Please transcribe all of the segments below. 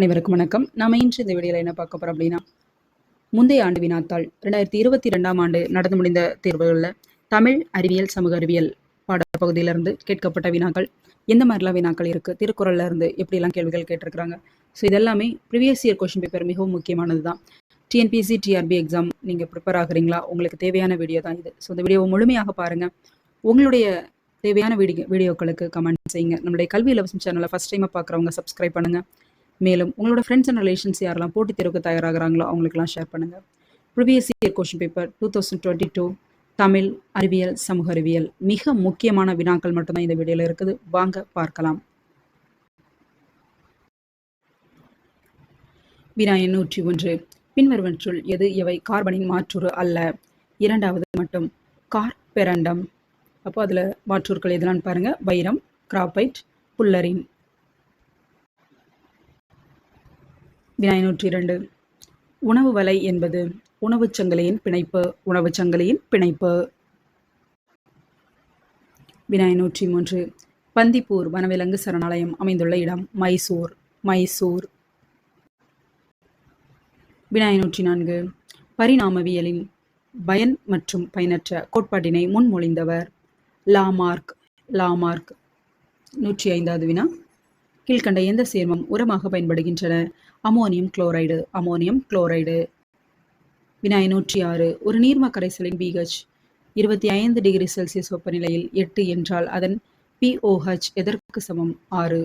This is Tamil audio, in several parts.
அனைவருக்கும் வணக்கம். நாம இன்று இந்த வீடியோவில் என்ன பார்க்க போறோம் அப்படின்னா முந்தைய ஆண்டு வினாத்தாள் ரெண்டாயிரத்தி இருபத்தி ரெண்டாம் ஆண்டு நடந்து முடிந்த தேர்வுகளில் தமிழ் அறிவியல் சமூக அறிவியல் பாடப்பகுதியிலிருந்து கேட்கப்பட்ட வினாக்கள். எந்த மாதிரிலாம் வினாக்கள் இருக்குது திருக்குறள்ல இருந்து எப்படிலாம் கேள்விகள் கேட்டிருக்கிறாங்க? ஸோ இதெல்லாமே ப்ரீவியஸ் இயர் கொஷின் பேப்பர் மிகவும் முக்கியமானது தான் டிஎன்பிசி டிஆர்பி எக்ஸாம் நீங்கள் ப்ரிப்பேர் ஆகுறீங்களா? உங்களுக்கு தேவையான வீடியோ தான் இது. ஸோ இந்த வீடியோவை முழுமையாக பாருங்கள் உங்களுடைய தேவையான வீடியோ வீடியோக்களுக்கு கமெண்ட் செய்யுங்க. நம்மளுடைய கல்வி இலவசம் சேனலை ஃபஸ்ட் டைமாக பார்க்குறவங்க சப்ஸ்கிரைப் பண்ணுங்கள் மேலும் உங்களோட ஃப்ரெண்ட்ஸ் அண்ட் ரிலேஷன்ஸ் யாரெல்லாம் போட்டித் தேர்வுக்கு தயாராகிறாங்களோ அவங்களுக்கெல்லாம் ஷேர் பண்ணுங்கள் previous year question paper two thousand twenty two Tamil அறிவியல் சமூக அறிவியல் மிக முக்கியமான வினாக்கள் மட்டும்தான் இந்த வீடியோவில் இருக்குது. வாங்க பார்க்கலாம். வினா எண்ணூற்றி ஒன்று. பின்வருவற்றுள் எது? எவை? கார்பனின் மாற்றுரு அல்ல. இரண்டாவது மட்டும் கார்பெரண்டம் அப்போ அதில் மாற்றூர்கள் எதுலான்னு பாருங்கள் வைரம் கிராப்பைட் புல்லரின். வினாய் நூற்றி இரண்டு. உணவு வலை என்பது உணவுச் சங்கிலியின் பிணைப்பு உணவுச் சங்கிலியின் பிணைப்பு. வினாய் நூற்றி மூன்று. பந்திப்பூர் வனவிலங்கு சரணாலயம் அமைந்துள்ள இடம் மைசூர் மைசூர். வினாய்நூற்றி நான்கு. பரிணாமவியலின் பயன் மற்றும் பயனற்ற கோட்பாட்டினை முன்மொழிந்தவர் லாமார்க் லாமார்க். நூற்றி ஐந்தாவது வினா. கீழ்கண்ட எந்த சேர்மம் உரமாக பயன்படுகின்றன? Ammonium chloride ammonium chloride. Vinay நூற்றி ஆறு ஒரு நீர்ம கரைசலின் பிஹெச் இருபத்தி ஐந்து டிகிரி செல்சியஸ் வெப்பநிலையில் எட்டு என்றால் அதன் பிஓஹெச் எதற்கு சமம்? ஆறு.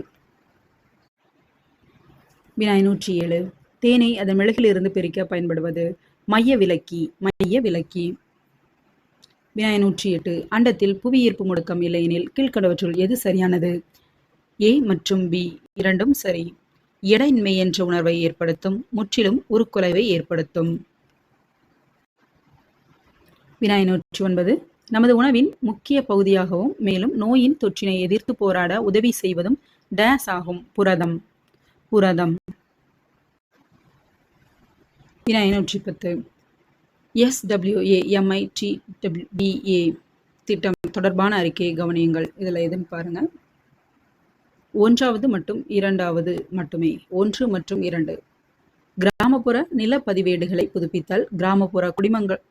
வினாய் நூற்றி ஏழு தேனை அதன் மெழுகிலிருந்து பிரிக்க பயன்படுவது மைய விலக்கி மைய விலக்கி வினாய் நூற்றி எட்டு அண்டத்தில் புவியீர்ப்பு முடுக்கம் இல்லையெனில் கீழ்கண்டவற்றுள் எது சரியானது? ஏ மற்றும் பி இரண்டும் சரி. எடையின்மை என்ற உணர்வை ஏற்படுத்தும் முற்றிலும் உருக்குலைவை ஏற்படுத்தும். வினாய் நூற்றி ஒன்பது. நமது உணவின் முக்கிய பகுதியாகவும் மேலும் நோயின் தொற்றினை எதிர்த்து போராட உதவி செய்வதும் டேஸ் ஆகும் புரதம். புரதம். வினாய் நூற்றி பத்து. எஸ்டபிள்யூஏ எம்ஐடி டிஏ திட்டம் தொடர்பான அறிக்கையை கவனியுங்கள். இதில் எதுன்னு பாருங்கள் ஒன்றாவது மற்றும் இரண்டாவது மட்டுமே. ஒன்று மற்றும் இரண்டு. கிராமப்புற நில பதிவேடுகளை புதுப்பித்தல் கிராமப்புற குடிமங்கள்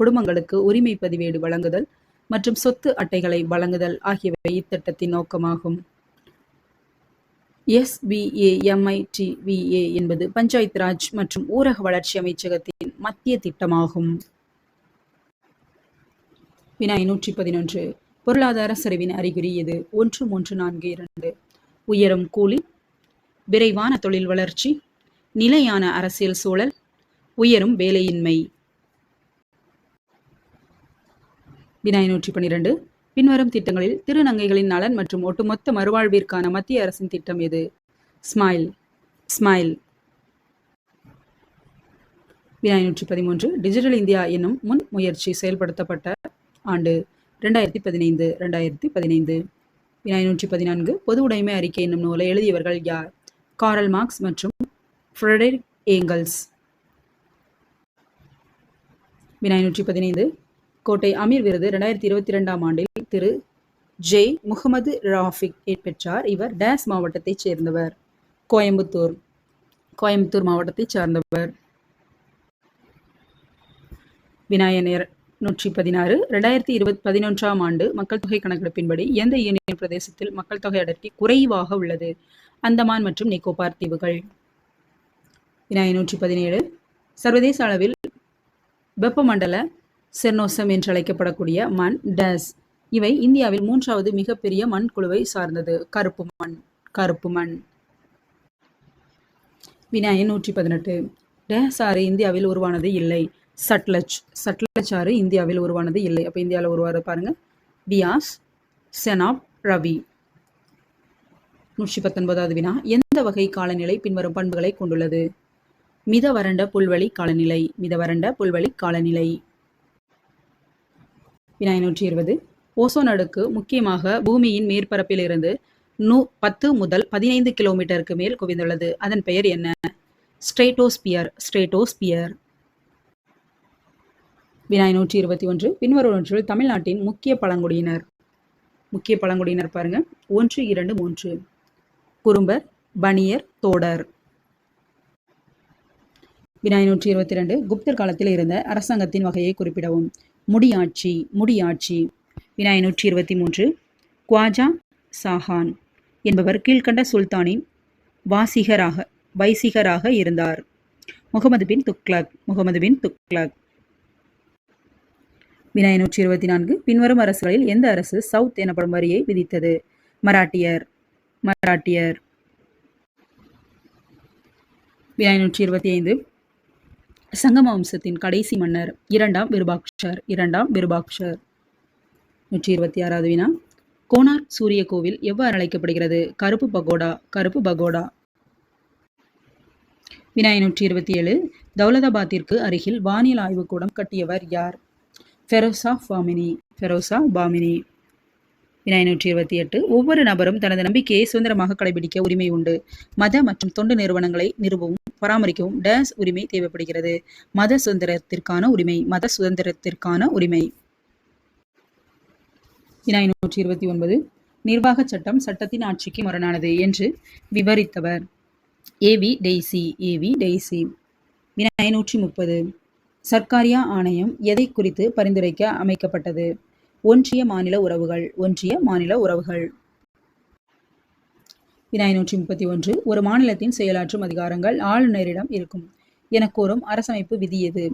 குடும்பங்களுக்கு உரிமை பதிவேடு வழங்குதல் மற்றும் சொத்து அட்டைகளை வழங்குதல் ஆகியவை இத்திட்டத்தின் நோக்கமாகும். எஸ்பிஏஎம்ஐடிவிஏ என்பது பஞ்சாயத்து ராஜ் மற்றும் ஊரக வளர்ச்சி அமைச்சகத்தின் மத்திய திட்டமாகும். வினாய் நூற்றி பதினொன்று. பொருளாதார சரிவின் அறிகுறி எது? ஒன்று மூன்று நான்கு இரண்டு. உயரும் கூலி விரைவான தொழில் வளர்ச்சி நிலையான அரசியல் சூழல் உயரும் வேலையின்மை. வினாய் நூற்றி பன்னிரண்டு. பின்வரும் திட்டங்களில் திருநங்கைகளின் நலன் மற்றும் ஒட்டுமொத்த மறுவாழ்விற்கான மத்திய அரசின் திட்டம் எது? Smile smile. வினாய் நூற்றி பதிமூன்று. டிஜிட்டல் இந்தியா என்னும் முன் முயற்சி செயல்படுத்தப்பட்ட ஆண்டு ரெண்டாயிரத்தி பதினைந்து ரெண்டாயிரத்தி பதினைந்து. வினாய் பதினான்கு பொது உடைமை அறிக்கை என்னும் நூலை எழுதியவர்கள் யார்? காரல் மார்க்ஸ் மற்றும் ஃப்ரெடரிக் ஏங்கல்ஸ். வினாய் பதினைந்து கோட்டை அமீர் விருது ரெண்டாயிரத்தி இருபத்தி ரெண்டாம் ஆண்டில் திரு. ஜே. முகமது ராஃபிக் பெற்றார் இவர் டேஸ் மாவட்டத்தைச் சேர்ந்தவர். கோயம்புத்தூர். கோயம்புத்தூர் மாவட்டத்தைச் சார்ந்தவர். விநாயகர். நூற்றி பதினாறு ரெண்டாயிரத்தி இருபத்தி பதினொன்றாம் ஆண்டு மக்கள் தொகை கணக்கெடுப்பின்படி எந்த யூனியன் பிரதேசத்தில் மக்கள் தொகை அடர்த்தி குறைவாக உள்ளது. அந்தமான் மற்றும் நிக்கோபார் தீவுகள். விநாயகர் நூற்றி பதினேழு சர்வதேச அளவில் வெப்பமண்டல செர்னோசம் என்று அழைக்கப்படக்கூடிய மண் டஸ். இவை இந்தியாவில் மூன்றாவது மிகப்பெரிய மண் குழுவை சார்ந்தது. கருப்பு மண் கருப்பு மண். வினாயன் நூற்றி பதினெட்டு டேஸ் ஆறு இந்தியாவில் உருவானது இல்லை. சட்லஜ் சட்லஜ் ஆறு இந்தியாவில் உருவானது இல்லை. அப்போ இந்தியாவில் உருவாரு பாருங்க. பியாஸ் செனாப் ரவி. நூற்றி பத்தொன்பதாவது வினா. எந்த வகை காலநிலை பின்வரும் பண்புகளை கொண்டுள்ளது? மித வறண்ட புல்வெளி காலநிலை. மித வறண்ட புல்வெளி காலநிலை. வினாய் நூற்றி இருபது. ஓசோன் அடுக்கு முக்கியமாக பூமியின் மேற்பரப்பில் இருந்து நூ பத்து முதல் பதினைந்து கிலோமீட்டருக்கு மேல் குவிந்துள்ளது. அதன் பெயர் என்ன? ஸ்ட்ரேட்டோஸ்பியர். ஸ்ட்ரேட்டோஸ்பியர். வினாய் நூற்றி இருபத்தி ஒன்று. பின்வருவற்றில் தமிழ்நாட்டின் முக்கிய பழங்குடியினர். முக்கிய பழங்குடியினர் பாருங்க. ஒன்று இரண்டு மூன்று. குறும்பர் பனியர் தோடர். வினாய் நூற்றி இருபத்தி ரெண்டு. குப்தர் காலத்தில் இருந்த அரசாங்கத்தின் வகையை குறிப்பிடவும். முடியாட்சி முடியாட்சி. வினாய் நூற்றி இருபத்தி மூன்று. குவாஜா சாஹான் என்பவர் கீழ்கண்ட சுல்தானின் வாசிகராக வைசிகராக இருந்தார். முகமது பின் துக்ளக் முகமது பின் துக்ளக். வினாய் நூற்றி இருபத்தி நான்கு. பின்வரும் அரசுகளில் எந்த அரசு சவுத் எனப்படும் வரியை விதித்தது? மராட்டியர். மராட்டியர். வினாய் நூற்றி இருபத்தி ஐந்து. சங்கம வம்சத்தின் கடைசி மன்னர். இரண்டாம் விருபாக்ஷர் இரண்டாம் விருபாக்ஷர் நூற்றி இருபத்தி ஆறாவது வினா. கோனார் சூரிய கோவில் எவ்வாறு அழைக்கப்படுகிறது? கருப்பு பகோடா. கருப்பு பகோடா. வினாய் நூற்றி இருபத்தி ஏழு. தௌலதாபாத்திற்கு அருகில் வானியல் ஆய்வுக்கூடம் கட்டியவர் யார்? ஃபெரோசா ஃபாமினி ஃபெரோசா பாமினி வினாய் இருபத்தி எட்டு. ஒவ்வொரு நபரும் தனது நம்பிக்கையை சுதந்திரமாக கடைபிடிக்க உரிமை உண்டு. மத மற்றும் தொண்டு நிறுவனங்களை நிறுவவும் பராமரிக்கவும் டேஸ் உரிமை தேவைப்படுகிறது. மத சுதந்திரத்திற்கான உரிமை மத சுதந்திரத்திற்கான உரிமை. வினாய் இருபத்தி ஒன்பது. நிர்வாக சட்டம் சட்டத்தின் ஆட்சிக்கு முரணானது என்று விவரித்தவர். A V Dicey A V Dicey Vinay முப்பது. சர்க்காரியா ஆணையம் எதை குறித்து பரிந்துரைக்க அமைக்கப்பட்டது? ஒன்றிய மாநில உறவுகள் ஒன்றிய மாநில உறவுகள். வினாயிநூற்றி முப்பத்தி ஒன்று ஒரு மாநிலத்தின் செயலாற்றும் அதிகாரங்கள் ஆளுநரிடம் இருக்கும் என கூறும் அரசமைப்பு விதி எது?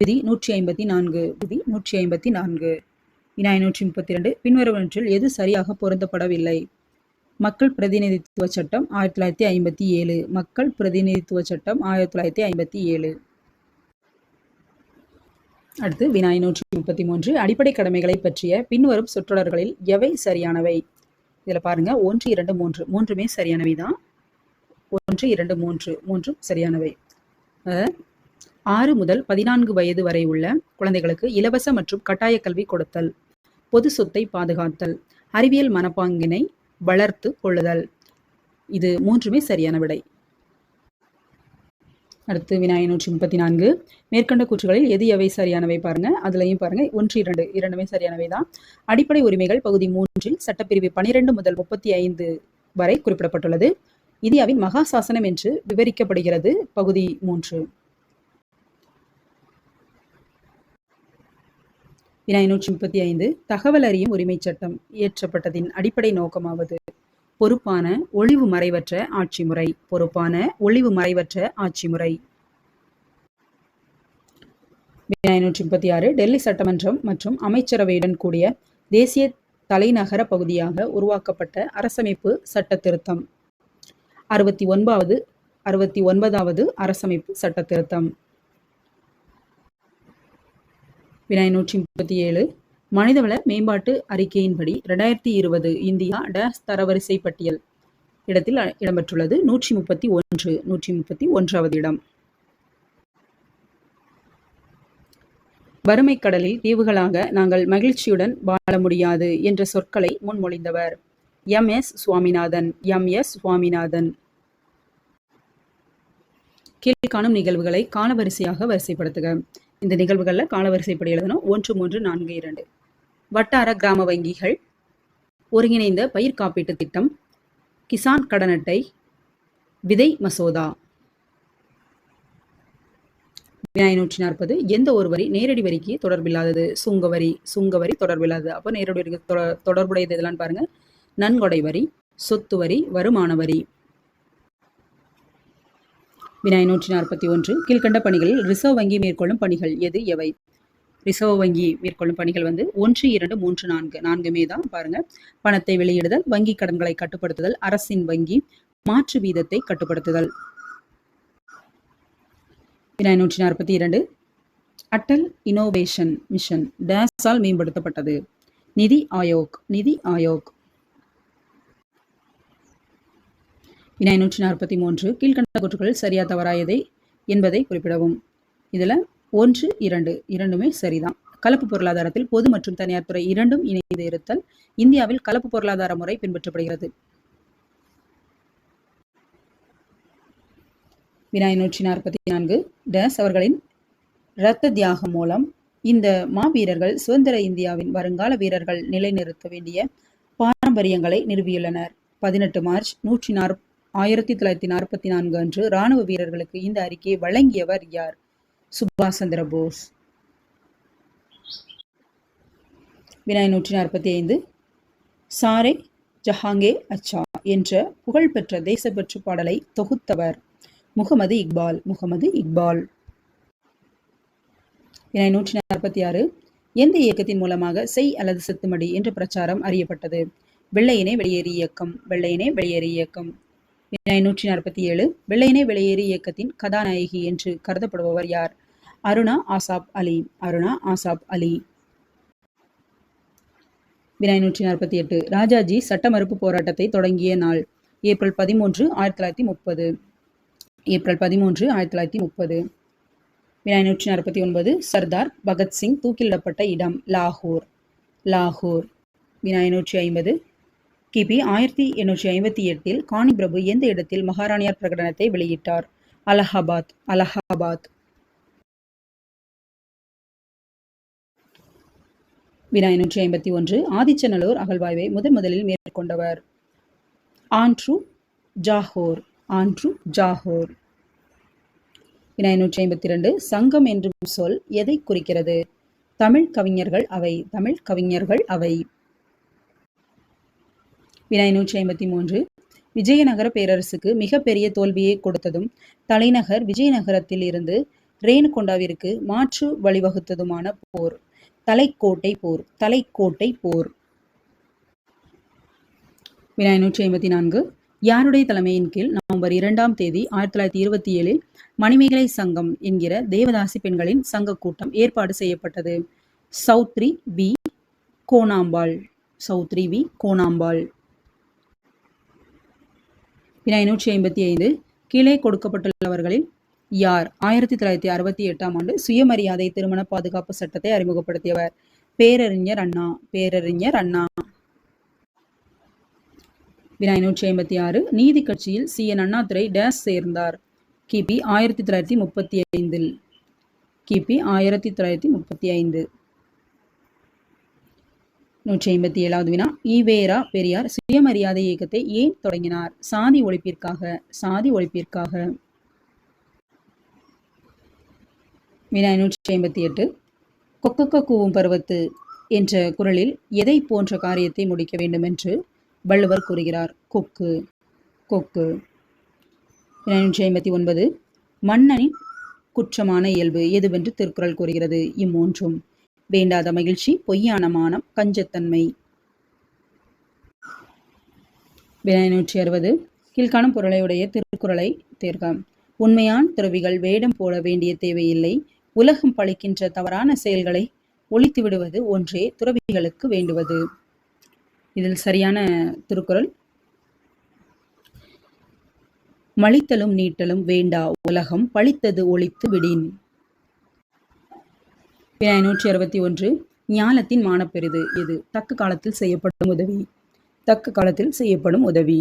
விதி நூற்றி ஐம்பத்தி நான்கு விதி நூற்றி ஐம்பத்தி நான்கு. வினாயிநூற்றி முப்பத்தி ரெண்டு பின்வருவனற்றில் எது சரியாக பொருந்தப்படவில்லை? மக்கள் பிரதிநிதித்துவ சட்டம் ஆயிரத்தி தொள்ளாயிரத்தி ஐம்பத்தி ஏழு மக்கள் பிரதிநிதித்துவ சட்டம் ஆயிரத்தி தொள்ளாயிரத்தி ஐம்பத்தி ஏழு. அடுத்து வினாய் நூற்றி முப்பத்தி மூன்று அடிப்படை கடமைகளை பற்றிய பின்வரும் சொற்றொடர்களில் எவை சரியானவை? இதில் பாருங்க ஒன்று இரண்டு மூன்று. மூன்றுமே சரியானவை தான். ஒன்று இரண்டு மூன்று. மூன்றும் சரியானவை. ஆறு முதல் பதினான்கு வயது வரை உள்ள குழந்தைகளுக்கு இலவச மற்றும் கட்டாய கல்வி கொடுத்தல் பொது சொத்தை பாதுகாத்தல் அறிவியல் மனப்பாங்கினை வளர்த்து கொள்ளுதல். இது மூன்றுமே சரியான விடை. அடுத்து வினாய் நூற்றி முப்பத்தி நான்கு. மேற்கண்ட கூற்றுகளில் எது எவை சரியானவை பாருங்க. அதுலையும் பாருங்க. ஒன்று இரண்டு இரண்டுமே சரியானவை தான். அடிப்படை உரிமைகள் பகுதி மூன்றில் சட்டப்பிரிவு பனிரெண்டு முதல் முப்பத்தி ஐந்து வரை குறிப்பிடப்பட்டுள்ளது. இந்தியாவின் மகா சாசனம் என்று விவரிக்கப்படுகிறது. பகுதி மூன்று. வினாய் நூற்றி முப்பத்தி ஐந்து. தகவல் அறியும் உரிமைச் சட்டம் இயற்றப்பட்டதின் அடிப்படை நோக்கமாவது. பொறுப்பான ஒளிவு மறைவற்ற ஆட்சி முறை பொறுப்பான ஒளிவு மறைவற்ற ஆட்சி முறை ஐநூற்றி நூற்றி முப்பத்தி ஆறு டெல்லி சட்டமன்றம் மற்றும் அமைச்சரவையுடன் கூடிய தேசிய தலைநகர பகுதியாக உருவாக்கப்பட்ட அரசமைப்பு சட்ட திருத்தம் அறுபத்தி ஒன்பதாவது அறுபத்தி ஒன்பதாவது அரசமைப்பு சட்ட திருத்தம் வினாய் நூற்றி முப்பத்தி ஏழு மனிதவள மேம்பாட்டு அறிக்கையின்படி ரெண்டாயிரத்தி இருபது இந்தியா டேஸ் தரவரிசை பட்டியல் இடத்தில் இடம்பெற்றுள்ளது. நூற்றி முப்பத்தி ஒன்று நூற்றி முப்பத்தி ஒன்றாவது இடம். வறுமை கடலில் தீவுகளாக நாங்கள் மகிழ்ச்சியுடன் வாழ முடியாது என்ற சொற்களை முன்மொழிந்தவர் M. S. Swaminathan M. S. Swaminathan. கீழ்காணும் நிகழ்வுகளை காலவரிசையாக வரிசைப்படுத்துக. இந்த நிகழ்வுகளில் காலவரிசைப்படி எழுதணும். ஒன்று மூன்று நான்கு இரண்டு. வட்டார கிராம வங்கிகள் ஒருங்கிணைந்த பயிர் காப்பீட்டு திட்டம் கிசான் கடன் அட்டை விதை மசோதா. விநாயக நூற்றி நாற்பது எந்த ஒரு வரி நேரடி வரிக்கு தொடர்பில்லாதது? சுங்க வரி சுங்க வரி தொடர்பில்லாதது. அப்போ நேரடி வரிக்கு தொட- தொடர்புடையது இதெல்லாம் பாருங்க. நன்கொடை வரி சொத்து வரி வருமான வரி. விநாயக நூற்றி நாற்பத்தி ஒன்று கீழ்கண்ட பணிகளில் ரிசர்வ் வங்கி மேற்கொள்ளும் பணிகள் எது? எவை? ரிசர்வ் வங்கி மேற்கொள்ளும் பணிகள் வந்து ஒன்று இரண்டு மூன்று நான்கு நான்குமே தான் பாருங்க. பணத்தை வெளியிடுதல் வங்கி கடன்களை கட்டுப்படுத்துதல் அரசின் வங்கி மாற்று வீதத்தை கட்டுப்படுத்துதல். வினாய் நூற்றி நாற்பத்தி இரண்டு. அட்டல் இனோவேஷன் மிஷன் டேஸால் மேம்படுத்தப்பட்டது. நிதி ஆயோக் நிதி ஆயோக். வினாய் நூற்றி நாற்பத்தி மூன்று. கீழ்கண்ட கூற்றுகள் சரியா தவறாயதை என்பதை குறிப்பிடவும். இதில் ஒன்று இரண்டு. இரண்டுமே சரிதான். கலப்பு பொருளாதாரத்தில் பொது மற்றும் தனியார் துறை இரண்டும் இணைந்து இருத்தல் இந்தியாவில் கலப்பு பொருளாதார முறை பின்பற்றப்படுகிறது. வினாய் நூற்றி நாற்பத்தி நான்கு. டேஸ் அவர்களின் இரத்த தியாகம் மூலம் இந்த மாவீரர்கள் சுதந்திர இந்தியாவின் வருங்கால வீரர்கள் நிலைநிறுத்த வேண்டிய பாரம்பரியங்களை நிறுவியுள்ளனர். பதினெட்டு மார்ச் நூற்றி நாற் ஆயிரத்தி தொள்ளாயிரத்தி நாற்பத்தி நான்கு அன்று இராணுவ வீரர்களுக்கு இந்த அறிக்கையை வழங்கியவர் யார்? சுபாஷ் சந்திர போஸ். வினாய் நூற்றி நாற்பத்தி ஐந்து சாரே ஜஹாங்கே அச்சா என்ற புகழ்பெற்ற தேசப்பற்று பாடலை தொகுத்தவர் முகமது இக்பால் முகமது இக்பால். வினாய் நூற்றி நாற்பத்தி ஆறு எந்த இயக்கத்தின் மூலமாக செய் அல்லது செத்துமடி என்ற பிரச்சாரம் அறியப்பட்டது? வெள்ளையனே வெளியேறி இயக்கம் வெள்ளையனே வெளியேறி இயக்கம். வினாய் நூற்றி நாற்பத்தி ஏழு வெள்ளையனே வெளியேறி இயக்கத்தின் கதாநாயகி என்று கருதப்படுபவர் யார்? அருணா ஆசாப் அலி அருணா ஆசாப் அலி. வினாய் நூற்றி நாற்பத்தி எட்டு. ராஜாஜி சட்ட மறுப்பு போராட்டத்தை தொடங்கிய நாள் ஏப்ரல் பதிமூன்று ஆயிரத்தி தொள்ளாயிரத்தி முப்பது. ஏப்ரல் பதிமூன்று ஆயிரத்தி தொள்ளாயிரத்தி முப்பது. வினாய் நூற்றி நாற்பத்தி ஒன்பது சர்தார் பகத்சிங் தூக்கிலிடப்பட்ட இடம் லாகூர். லாகூர். வினாய் நூற்றி ஐம்பது. கிபி ஆயிரத்தி எண்ணூற்றி ஐம்பத்தி எட்டில் காணி பிரபு எந்த இடத்தில் மகாராணியார் பிரகடனத்தை வெளியிட்டார்? அலகாபாத். அலகாபாத். வினாய் ஐம்பத்தி ஒன்று ஆதிச்சநல்லூர் அகழ்வாய்வை முதன் முதலில் மேற்கொண்டவர். Andrew ஜாஹோர் Andrew ஜாஹோர். வினாய் நூற்றி ஐம்பத்தி ரெண்டு சங்கம் என்றும் சொல் எதை குறிக்கிறது? தமிழ் கவிஞர்கள் அவை தமிழ் கவிஞர்கள் அவை. வினாய் நூற்றி ஐம்பத்தி மூன்று விஜயநகர பேரரசுக்கு மிகப்பெரிய தோல்வியை கொடுத்ததும் தலைநகர் விஜயநகரத்தில் இருந்து ரேணுகொண்டாவிற்கு மாற்று வழிவகுத்ததுமான போர். தலைக்கோட்டை போர் தலைக்கோட்டை போர். வினாய் நூற்றி ஐம்பத்தி நான்கு. யாருடைய தலைமையின் கீழ் நவம்பர் இரண்டாம் தேதி ஆயிரத்தி தொள்ளாயிரத்தி இருபத்தி ஏழில் மணிமேகலை சங்கம் என்கிற தேவதாசி பெண்களின் சங்க கூட்டம் ஏற்பாடு செய்யப்பட்டது. சௌத்ரி வி. கோணாம்பாள். சௌத்ரி வி. கோனாம்பாள் வினாய் நூற்றி ஐம்பத்தி ஐந்து. கீழே கொடுக்கப்பட்டுள்ளவர்களில் யார்? ஆயிரத்தி தொள்ளாயிரத்தி அறுபத்தி எட்டாம் ஆண்டு சுயமரியாதை திருமண பாதுகாப்பு சட்டத்தை அறிமுகப்படுத்தியவர். பேரறிஞர் அண்ணா. பேரறிஞர் அண்ணா. வினாய் நூற்றி ஐம்பத்தி ஆறு நீதி கட்சியில் சி. என். அண்ணாதுரை டேஸ் சேர்ந்தார். கிபி ஆயிரத்தி தொள்ளாயிரத்தி முப்பத்தி ஐந்தில் கிபி ஆயிரத்தி தொள்ளாயிரத்தி முப்பத்தி ஐந்து நூற்றி ஐம்பத்தி ஏழாவது வினா ஈவேரா பெரியார் சுயமரியாதை இயக்கத்தை ஏன் தொடங்கினார்? சாதி ஒழிப்பிற்காக. சாதி ஒழிப்பிற்காக. வினாய் நூற்றி ஐம்பத்தி எட்டு. கொக்கக்க கூவும் பருவத்து என்ற குரலில் எதை போன்ற காரியத்தை முடிக்க வேண்டும் என்று வள்ளுவர் கூறுகிறார். கொக்கு கொக்கு. வினாய் நூற்றி ஐம்பத்தி ஒன்பது. மன்னனின் குற்றமான இயல்பு எதுவென்று திருக்குறள் கூறுகிறது. இம்மூன்றும் வேண்டாத மகிழ்ச்சி பொய்யான மானம் கஞ்சத்தன்மை. வினாய் நூற்றி அறுபது. கீழ்காணும் பொருளையுடைய திருக்குறளை தேர்க. உண்மையான் துறவிகள் வேடம் போட வேண்டிய தேவையில்லை. உலகம் பழிக்கின்ற தவறான செயல்களை ஒழித்து விடுவது ஒன்றே துறவிகளுக்கு வேண்டுவது. இதில் சரியான திருக்குறள். மழித்தலும் நீட்டலும் வேண்டா உலகம் பழித்தது ஒழித்து விடின். ஐநூற்றி நூற்றி அறுபத்தி ஒன்று. ஞானத்தின் மானப்பெரிது. இது தக்க காலத்தில் செய்யப்படும் உதவி. தக்க காலத்தில் செய்யப்படும் உதவி.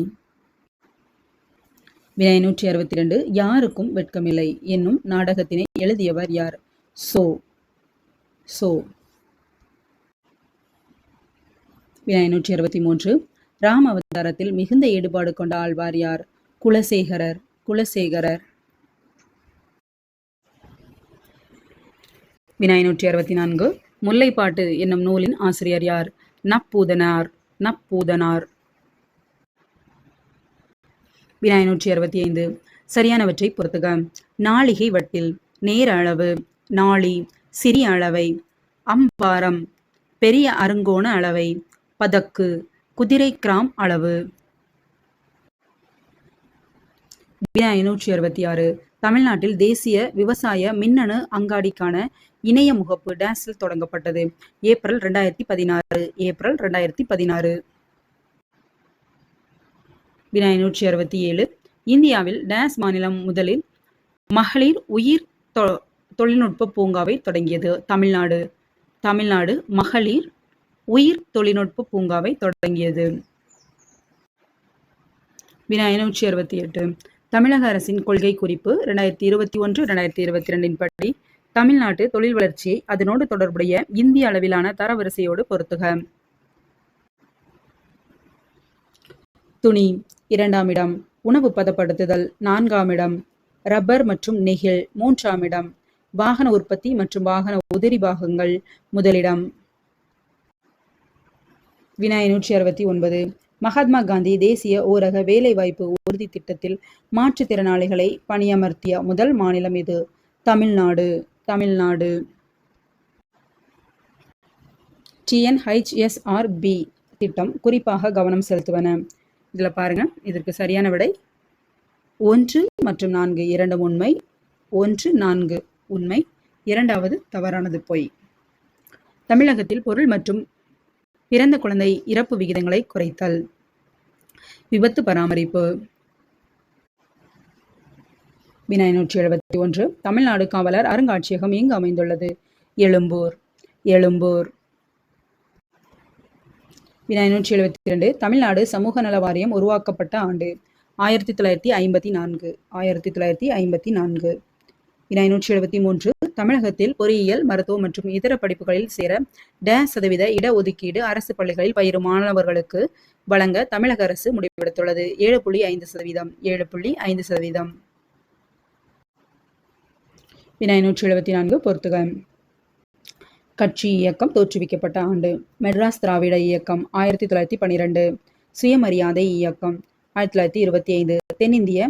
வினாய் நூற்றி அறுபத்தி ரெண்டு யாருக்கும் வெட்கமில்லை என்னும் நாடகத்தினை எழுதியவர் யார்? சோ. சோ. வினாய் நூற்றி அறுபத்தி மூன்று ராம அவதாரத்தில் மிகுந்த ஈடுபாடு கொண்ட ஆழ்வார் யார்? குலசேகரர் குலசேகரர். வினாய் நூற்றி அறுபத்தி நான்கு முல்லைப்பாட்டு என்னும் நூலின் ஆசிரியர் யார்? நப்பூதனார் நப்பூதனார். வினாய் அறுபத்தி ஐந்து சரியானவற்றை பொறுத்துக. நாளிகை வட்டில் நேர அளவு நாளி சிறிய அளவை அம்பாரம் பெரிய அருங்கோண அளவை பதக்கு குதிரை கிராம் அளவு. வினா ஐநூற்றி அறுபத்தி ஆறு தமிழ்நாட்டில் தேசிய விவசாய மின்னணு அங்காடிக்கான இணைய முகப்பு டேஸில் தொடங்கப்பட்டது. ஏப்ரல் ரெண்டாயிரத்தி பதினாறு. ஏப்ரல் ரெண்டாயிரத்தி பதினாறு. வினா நூற்றி அறுபத்தி ஏழு. இந்தியாவில் டேஸ் மாநிலம் முதலில் மகளிர் உயிர் தொ- தொழில்நுட்ப பூங்காவை தொடங்கியது. தமிழ்நாடு தமிழ்நாடு மகளிர் உயிர் தொழில்நுட்ப பூங்காவை தொடங்கியது. வினா ஐநூற்றி அறுபத்தி எட்டு. தமிழக அரசின் கொள்கை குறிப்பு ரெண்டாயிரத்தி இருபத்தி ஒன்று ரெண்டாயிரத்தி இருபத்தி ரெண்டின் படி தமிழ்நாட்டு தொழில் வளர்ச்சியை அதனோடு தொடர்புடைய இந்திய அளவிலான தரவரிசையோடு பொருத்துக துணி இரண்டாம் இடம் உணவு பதப்படுத்துதல். நான்காம் இடம் ரப்பர் மற்றும் நெகிழ் மூன்றாம் இடம் வாகன உற்பத்தி மற்றும் வாகன உதிரி பாகங்கள். முதலிடம் வினாய் நூற்றி அறுபத்தி ஒன்பது. மகாத்மா காந்தி தேசிய ஊரக வேலைவாய்ப்பு உறுதி திட்டத்தில் மாற்றுத்திறனாளிகளை பணியமர்த்திய முதல் மாநிலம் இது தமிழ்நாடு. தமிழ்நாடு. டிஎன்ஹெச்எஸ்ஆர்பி திட்டம் குறிப்பாக கவனம் செலுத்துவன. இதில் பாருங்கள் இதற்கு சரியான விடை. ஒன்று மற்றும் நான்கு இரண்டும் உண்மை. ஒன்று நான்கு உண்மை. இரண்டாவது தவறானது பொய். தமிழகத்தில் பொருள் மற்றும் பிறந்த குழந்தை இறப்பு விகிதங்களை குறைத்தல். விபத்து பராமரிப்பு. வினா நூற்றி எழுபத்தி ஒன்று. தமிழ்நாடு காவலர் அருங்காட்சியகம் எங்கு அமைந்துள்ளது. எழும்பூர். எழும்பூர். வினாய் நூற்றி எழுபத்தி இரண்டு தமிழ்நாடு சமூக நல வாரியம் உருவாக்கப்பட்ட ஆண்டு. ஆயிரத்தி தொள்ளாயிரத்தி ஐம்பத்தி நான்கு ஆயிரத்தி தொள்ளாயிரத்தி ஐம்பத்தி நான்கு. வினாய் நூற்றி எழுபத்தி மூன்று தமிழகத்தில் பொறியியல் மருத்துவம் மற்றும் இதர படிப்புகளில் சேர ட சதவீத இடஒதுக்கீடு அரசு பள்ளிகளில் பயிரும் மாணவர்களுக்கு வழங்க தமிழக அரசு முடிவெடுத்துள்ளது. ஏழு புள்ளி ஐந்து சதவீதம் ஏழு புள்ளி ஐந்து சதவீதம். வினாய் நூற்றி எழுபத்தி நான்கு பொறுத்துகள் கட்சி இயக்கம் தோற்றுவிக்கப்பட்ட ஆண்டு. மெட்ராஸ் திராவிட இயக்கம் ஆயிரத்தி தொள்ளாயிரத்தி பன்னிரெண்டு. சுயமரியாதை இயக்கம் ஆயிரத்தி தொள்ளாயிரத்தி இருபத்தி ஐந்து. தென்னிந்திய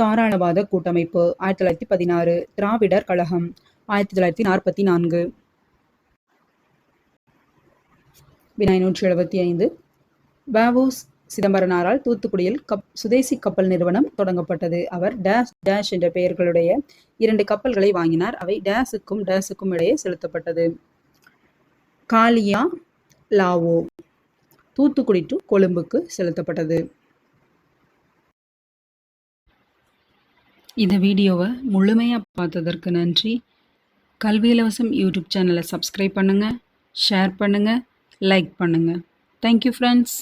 தாராளவாத கூட்டமைப்பு ஆயிரத்தி தொள்ளாயிரத்தி பதினாறு. திராவிடர் கழகம் ஆயிரத்தி தொள்ளாயிரத்தி நாற்பத்தி நான்கு. வினாய் நூற்றி எழுபத்தி ஐந்து. வஉஸ் சிதம்பரனாரால் தூத்துக்குடியில் கப் சுதேசி கப்பல் நிறுவனம் தொடங்கப்பட்டது. அவர் டேஷ் டேஷ் என்ற பெயர்களுடைய இரண்டு கப்பல்களை வாங்கினார். அவை டேஸுக்கும் டேஸுக்கும் இடையே செலுத்தப்பட்டது. காலியா லாவோ. தூத்துக்குடி டு கொழும்புக்கு செலுத்தப்பட்டது. இந்த வீடியோவை முழுமையாக பார்த்ததற்கு நன்றி. கல்வி இலவசம் யூடியூப் சேனலை சப்ஸ்கிரைப் பண்ணுங்கள் ஷேர் பண்ணுங்கள் லைக் பண்ணுங்கள் தேங்க்யூ ஃப்ரெண்ட்ஸ்